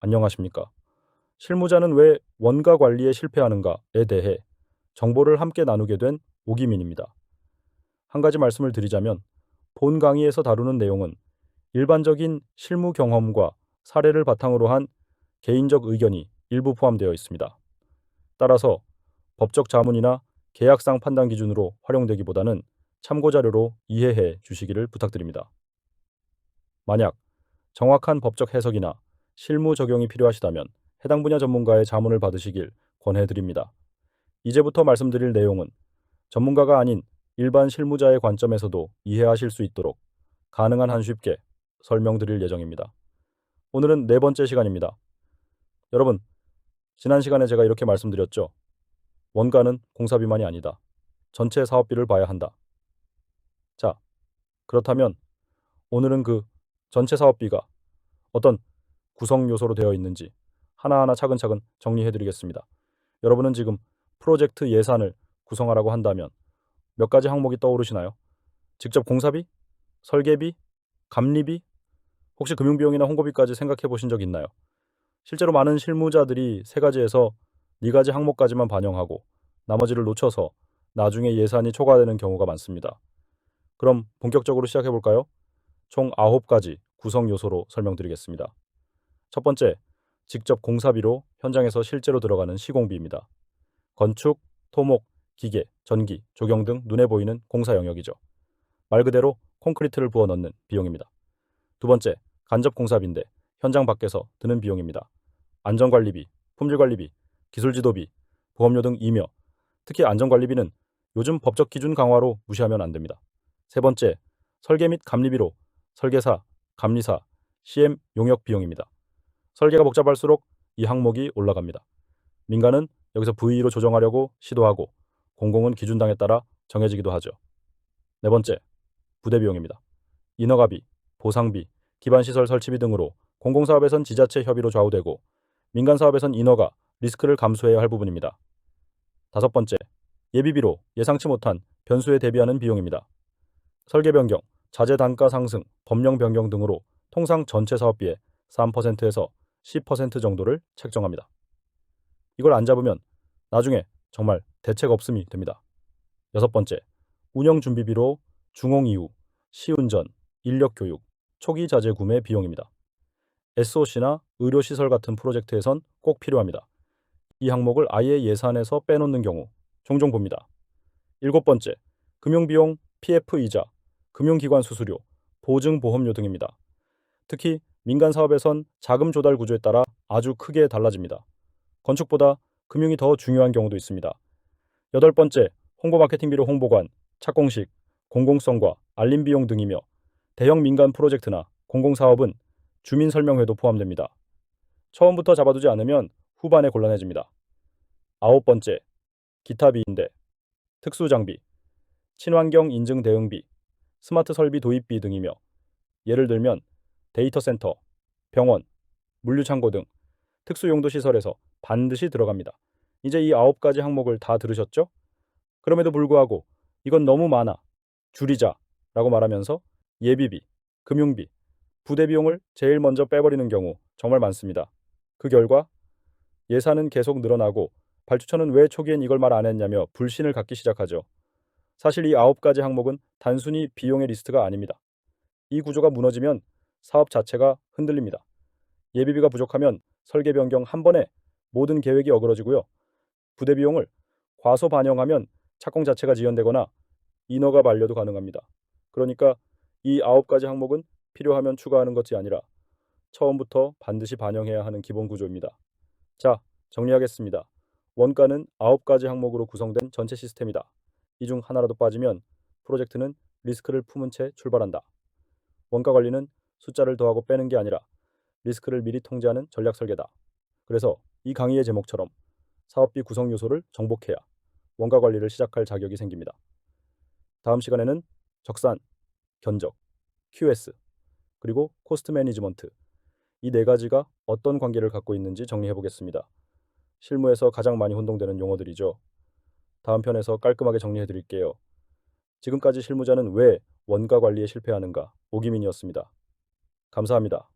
안녕하십니까? 실무자는 왜 원가 관리에 실패하는가에 대해 정보를 함께 나누게 된 오기민입니다. 한 가지 말씀을 드리자면 본 강의에서 다루는 내용은 일반적인 실무 경험과 사례를 바탕으로 한 개인적 의견이 일부 포함되어 있습니다. 따라서 법적 자문이나 계약상 판단 기준으로 활용되기보다는 참고 자료로 이해해 주시기를 부탁드립니다. 만약 정확한 법적 해석이나 실무 적용이 필요하시다면 해당 분야 전문가의 자문을 받으시길 권해드립니다. 이제부터 말씀드릴 내용은 전문가가 아닌 일반 실무자의 관점에서도 이해하실 수 있도록 가능한 한 쉽게 설명드릴 예정입니다. 오늘은 네 번째 시간입니다. 여러분, 지난 시간에 제가 이렇게 말씀드렸죠. 원가는 공사비만이 아니다. 전체 사업비를 봐야 한다. 자, 그렇다면 오늘은 그 전체 사업비가 어떤 구성 요소로 되어 있는지 하나하나 차근차근 정리해 드리겠습니다. 여러분은 지금 프로젝트 예산을 구성하라고 한다면 몇 가지 항목이 떠오르시나요? 직접 공사비? 설계비? 감리비? 혹시 금융비용이나 홍보비까지 생각해 보신 적 있나요? 실제로 많은 실무자들이 세 가지에서 네 가지 항목까지만 반영하고 나머지를 놓쳐서 나중에 예산이 초과되는 경우가 많습니다. 그럼 본격적으로 시작해 볼까요? 총 9가지 구성 요소로 설명드리겠습니다. 첫 번째, 직접 공사비로 현장에서 실제로 들어가는 시공비입니다. 건축, 토목, 기계, 전기, 조경 등 눈에 보이는 공사 영역이죠. 말 그대로 콘크리트를 부어 넣는 비용입니다. 두 번째, 간접 공사비인데 현장 밖에서 드는 비용입니다. 안전관리비, 품질관리비, 기술지도비, 보험료 등 이며 특히 안전관리비는 요즘 법적 기준 강화로 무시하면 안 됩니다. 세 번째, 설계 및 감리비로 설계사, 감리사, CM 용역 비용입니다. 설계가 복잡할수록 이 항목이 올라갑니다. 민간은 여기서 V로 조정하려고 시도하고 공공은 기준당에 따라 정해지기도 하죠. 네 번째, 부대 비용입니다. 인허가비, 보상비, 기반시설 설치비 등으로 공공사업에선 지자체 협의로 좌우되고 민간사업에선 인허가, 리스크를 감수해야 할 부분입니다. 다섯 번째, 예비비로 예상치 못한 변수에 대비하는 비용입니다. 설계 변경, 자재 단가 상승, 법령 변경 등으로 통상 전체 사업비의 3%에서 10% 정도를 책정합니다. 이걸 안 잡으면 나중에 정말 대책 없음이 됩니다. 여섯 번째, 운영 준비비로 중홍 이후, 시운전, 인력 교육, 초기 자재 구매 비용입니다. SOC나 의료시설 같은 프로젝트에선 꼭 필요합니다. 이 항목을 아예 예산에서 빼놓는 경우 종종 봅니다. 일곱 번째, 금융비용, PF 이자, 금융기관 수수료, 보증보험료 등입니다. 특히 민간 사업에선 자금 조달 구조에 따라 아주 크게 달라집니다. 건축보다 금융이 더 중요한 경우도 있습니다. 여덟 번째, 홍보 마케팅비로 홍보관, 착공식, 공공성과 알림 비용 등이며 대형 민간 프로젝트나 공공사업은 주민 설명회도 포함됩니다. 처음부터 잡아두지 않으면 후반에 곤란해집니다. 아홉 번째, 기타비인데 특수장비, 친환경 인증 대응비, 스마트 설비 도입비 등이며 예를 들면 데이터 센터, 병원, 물류창고 등 특수용도 시설에서 반드시 들어갑니다. 이제 이 아홉 가지 항목을 다 들으셨죠? 그럼에도 불구하고 이건 너무 많아. 줄이자. 라고 말하면서 예비비, 금융비, 부대 비용을 제일 먼저 빼버리는 경우 정말 많습니다. 그 결과 예산은 계속 늘어나고 발주처는 왜 초기엔 이걸 말 안 했냐며 불신을 갖기 시작하죠. 사실 이 아홉 가지 항목은 단순히 비용의 리스트가 아닙니다. 이 구조가 무너지면 사업 자체가 흔들립니다. 예비비가 부족하면 설계 변경 한 번에 모든 계획이 어그러지고요. 부대 비용을 과소 반영하면 착공 자체가 지연되거나 인허가 만료도 가능합니다. 그러니까 이 아홉 가지 항목은 필요하면 추가하는 것이 아니라 처음부터 반드시 반영해야 하는 기본 구조입니다. 자, 정리하겠습니다. 원가는 아홉 가지 항목으로 구성된 전체 시스템이다. 이 중 하나라도 빠지면 프로젝트는 리스크를 품은 채 출발한다. 원가 관리는 숫자를 더하고 빼는 게 아니라 리스크를 미리 통제하는 전략 설계다. 그래서 이 강의의 제목처럼 사업비 구성 요소를 정복해야 원가 관리를 시작할 자격이 생깁니다. 다음 시간에는 적산, 견적, QS, 그리고 코스트 매니지먼트 이 네 가지가 어떤 관계를 갖고 있는지 정리해 보겠습니다. 실무에서 가장 많이 혼동되는 용어들이죠. 다음 편에서 깔끔하게 정리해 드릴게요. 지금까지 실무자는 왜 원가 관리에 실패하는가 오기민이었습니다. 감사합니다.